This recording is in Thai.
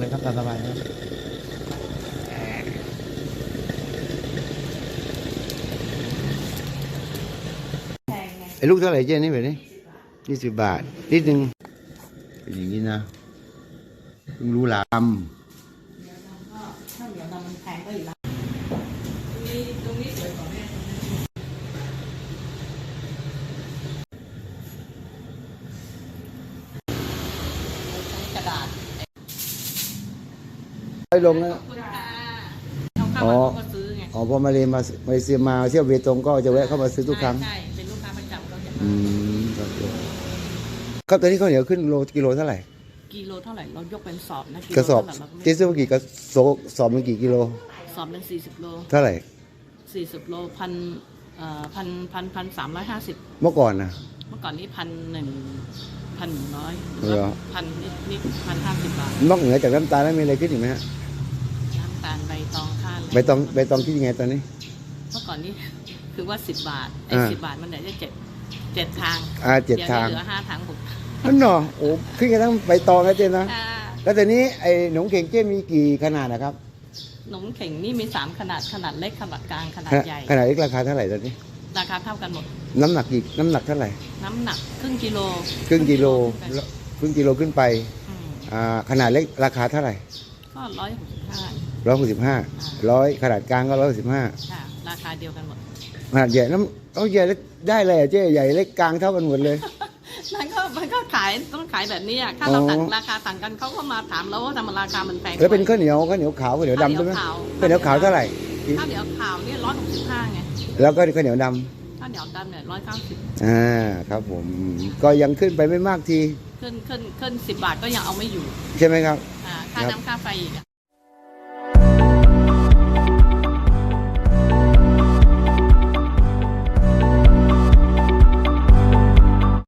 เลยครับตามสบายครับแพงไงไอ้ลูกเท่าไหร่เจ๊นี่แบบนี้ยี่สิบบาทนิดนึงเป็นอย่างนี้นะเพิ่งรู้หลามเดี๋ยวดำก็ถ้าเดี๋ยวดำมันแพงก็อีกแล้วตรงนี้ตรงนี้สวยกว่าแม่ตรงนี้ใช้กระดาษ ไปลงนะขอบคุณค่ะเอาเข้ามาเขาก็ซื้อไงอ๋อพอมาเรียนมามาเลเซียมาเที่ยวเบตงก็จะแวะเข้ามาซื้อทุกครั้งใช่ใช่เป็นลูกค้าประจำเขาจะอืมครับผมครับตอนนี้ข้าวเหนียวขึ้นโลกิโลเท่าไหร่กิโลเท่าไหร่เรายกเป็นสอบนะกระสอบเท่าไหเราก็ไม่เจ๊ซื้อมากี่กระสอบสอบมันกี่กิโลสอบเป็นสี่สิบโลเท่าไหร่สี่สิบโลพันเอ่อพันพันพันสามร้อยห้าสิบเมื่อก่อนนะเมื่อก่อนนี้พันหนึ่งพันหนึ่งร้อยเหรอพันนิดนิดพันห้าสิบบาทนอกเหนือจากน้ำตาลแล้วมีอะไรขึ้นอีกไหมฮะน้ำตาลใบต องข้าวใบตองใบตองคิดยังไงตอนนี้ เมื่อก่อนนี้คือว่าสิบบาทไอ้อ่า สิบบาทมันได้เจ็ดเจ็ดทางอ่าเจ็ดยวนี้ทางเหลือห้าทางหกนั่นเนาะโอ้ขึ้นกันทั้งใบตองแล้วเจ๊นะอ่าแล้วแต่นี้ไอ้หนมเข่งเจ๊มีกี่ขนาดนะครับขนมเข่งนี่มีสามขนาดขนาดเล็กขนาดกลางขนาดใหญ่ขนาดเล็กราคาเท่าไหร่ตอนนี้ ราคาเท่ากันหมด น้ำหนักกี่น้ำหนักเท่าไหร่น้ำหนักครึ่งกิโลครึ่งกิโลขึ้นไปครึ่งกิโลขึ้นไปอืมอ่าขนาดเล็กราคาเท่าไหร่ก็ร้อยหกสิบห้า ร้อยหกสิบห้าร้อยขนาดกลางก็ร้อยสิบห้าค่ะราคาเดียวกันหมดขนาดใหญ่น้ำเอาใหญ่แล้วได้เลยอะเจ๊ใหญ่เล็กกลางเท่ากันหมดเลย มันก็มันก็ขายต้องขายแบบนี้อะถ้าเราอ๋อต่างราคาต่างกันเขาก็มาถามเราว่าทำไมราคามันแพงแล้วเป็นข้าวเหนียวข้าวเหนียวขาวข้าวเหนียวดำใช่ไหมข้าวข้าวเหนียวขาวเท่าไหร่ ข้าวเหนียวขาวเนี่ยร้อยหกสิบห้าไงแล้วก็ข้าวเหนียวดข้าวเหนียวดำเนี่ยร้อยเก้าสิบำอ่าครับผมก็ยังขึ้นไปไม่มากที ขึ้นขึ้นขึ้นสิบบาทก็ยังเอาไม่อยู่ ใช่ไหมครับ อ่าค่าครับน้ำค่าไฟอีกอะ